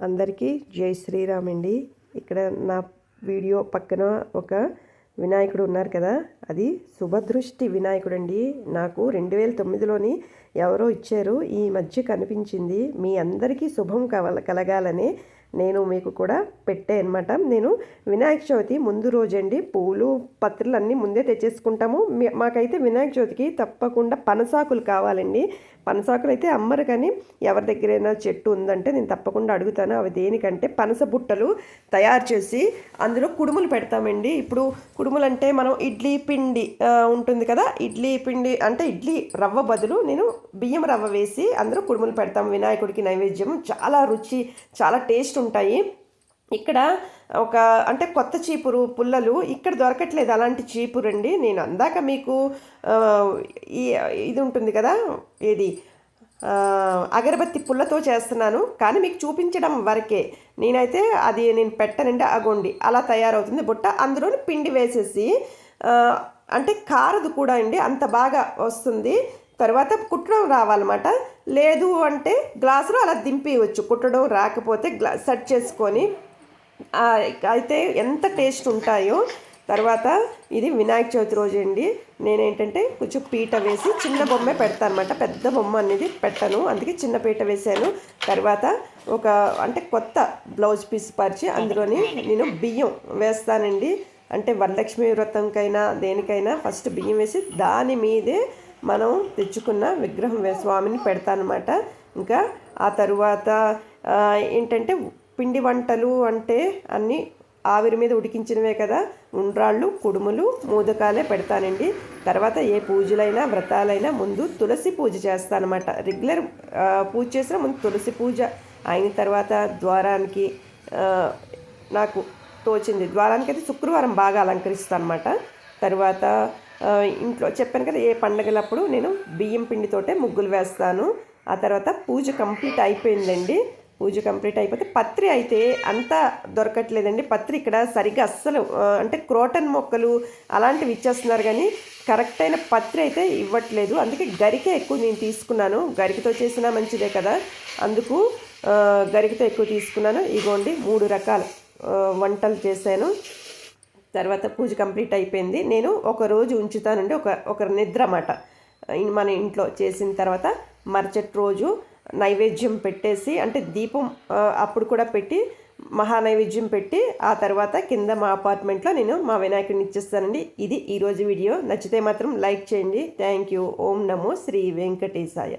అందరికీ జై శ్రీరామ్ అండి. ఇక్కడ నా వీడియో పక్కన ఒక వినాయకుడు ఉన్నారు కదా అది శుభదృష్టి వినాయకుడు అండి నాకు రెండు వేల తొమ్మిదిలోని ఎవరో ఇచ్చారు ఈ మధ్య కనిపించింది. మీ అందరికీ శుభం కవ కలగాలని నేను మీకు కూడా పెట్టే అనమాట నేను వినాయక చవితి ముందు రోజండి పూలు పత్రులు అన్నీ ముందే తెచ్చేసుకుంటాము. మీ- మాకైతే వినాయక చవితికి తప్పకుండా పనసాకులు కావాలండి. పనసాకులు అయితే అమ్మరు కానీ ఎవరి దగ్గరైనా చెట్టు ఉందంటే నేను తప్పకుండా అడుగుతాను. అవి దేనికంటే పనస బుట్టలు తయారు చేసి అందులో కుడుములు పెడతామండి. ఇప్పుడు కుడుములు అంటే మనం ఇడ్లీ పిండి ఉంటుంది కదా? ఇడ్లీ పిండి అంటే ఇడ్లీ రవ్వ బదులు నేను బియ్యం రవ్వ వేసి అందులో కుడుములు పెడతాం. వినాయకుడికి నైవేద్యం. చాలా రుచి చాలా టేస్ట్ ఉంటాయి. ఇక్కడ ఒక అంటే కొత్త చీపురు పుల్లలు ఇక్కడ దొరకట్లేదు. అలాంటి చీపురండి. నేను అందాక మీకు ఈ ఇది ఉంటుంది కదా? ఏది? అగరబత్తి పుల్లతో చేస్తున్నాను కానీ మీకు చూపించడం వరకే. నేనైతే అది నేను పెట్టనండి అగోండి అలా తయారవుతుంది. బుట్ట అందులో పిండి వేసేసి అంటే కారదు కూడా అండి అంత బాగా వస్తుంది. తర్వాత కుట్టడం రావాలన్నమాట. లేదు అంటే గ్లాసులో అలా దింపేయవచ్చు కుట్టడం రాకపోతే గ్లా సెట్ చేసుకొని అయితే ఎంత టేస్ట్ ఉంటాయో తర్వాత ఇది వినాయక చవితి రోజు అండి. నేనేంటంటే కొంచెం పీట వేసి చిన్న బొమ్మే పెడతాను అనమాట పెద్ద బొమ్మ అనేది పెట్టను. అందుకే చిన్న పీట వేసాను తర్వాత ఒక అంటే కొత్త బ్లౌజ్ పీస్ పరిచి అందులోని నేను బియ్యం వేస్తానండి. అంటే వరలక్ష్మి వ్రతంకైనా దేనికైనా ఫస్ట్ బియ్యం వేసి దాని మీదే మనం తెచ్చుకున్న విగ్రహం స్వామిని పెడతానమాట. ఇంకా ఆ తరువాత ఏంటంటే పిండి వంటలు అంటే అన్నీ ఆవిరి మీద ఉడికించినవే కదా? ఉండ్రాళ్ళు కుడుములు మూదకాలే పెడతానండి. తర్వాత ఏ పూజలైనా వ్రతాలైనా ముందు తులసి పూజ చేస్తానమాట. రెగ్యులర్ పూజ చేసిన ముందు తులసి పూజ అయిన తర్వాత ద్వారానికి నాకు తోచింది. ద్వారానికి అయితే శుక్రవారం బాగా అలంకరిస్తాను అనమాట తర్వాత ఇంట్లో చెప్పాను కదా ఏ పండగలప్పుడు నేను బియ్యం పిండితోటే ముగ్గులు వేస్తాను. ఆ తర్వాత పూజ కంప్లీట్ అయిపోయిందండి. పూజ కంప్లీట్ అయిపోతే పత్రి అయితే అంత దొరకట్లేదండి. పత్రి ఇక్కడ సరిగ్గా అస్సలు అంటే క్రోటన్ మొక్కలు అలాంటివి ఇచ్చేస్తున్నారు కానీ కరెక్ట్ అయిన పత్రి అయితే ఇవ్వట్లేదు. అందుకే గరికే ఎక్కువ నేను తీసుకున్నాను. గరికతో చేసినా మంచిదే కదా. అందుకు గరికతో ఎక్కువ తీసుకున్నాను. ఇగోండి మూడు రకాల వంటలు చేశాను. తర్వాత పూజ కంప్లీట్ అయిపోయింది. నేను ఒక రోజు ఉంచుతానండి. ఒక ఒక నిద్ర అన్నమాట ఇన్- మన ఇంట్లో చేసిన తర్వాత మరుసటి రోజు నైవేద్యం పెట్టేసి అంటే దీపం అప్పుడు కూడా పెట్టి మహా నైవేద్యం పెట్టి ఆ తర్వాత కింద మా అపార్ట్మెంట్లో నేను మా వినాయకుడిని ఇచ్చేస్తానండి. ఇది ఈరోజు వీడియో. నచ్చితే మాత్రం లైక్ చేయండి. Thank you. Om Namo Shri Venkatesaya.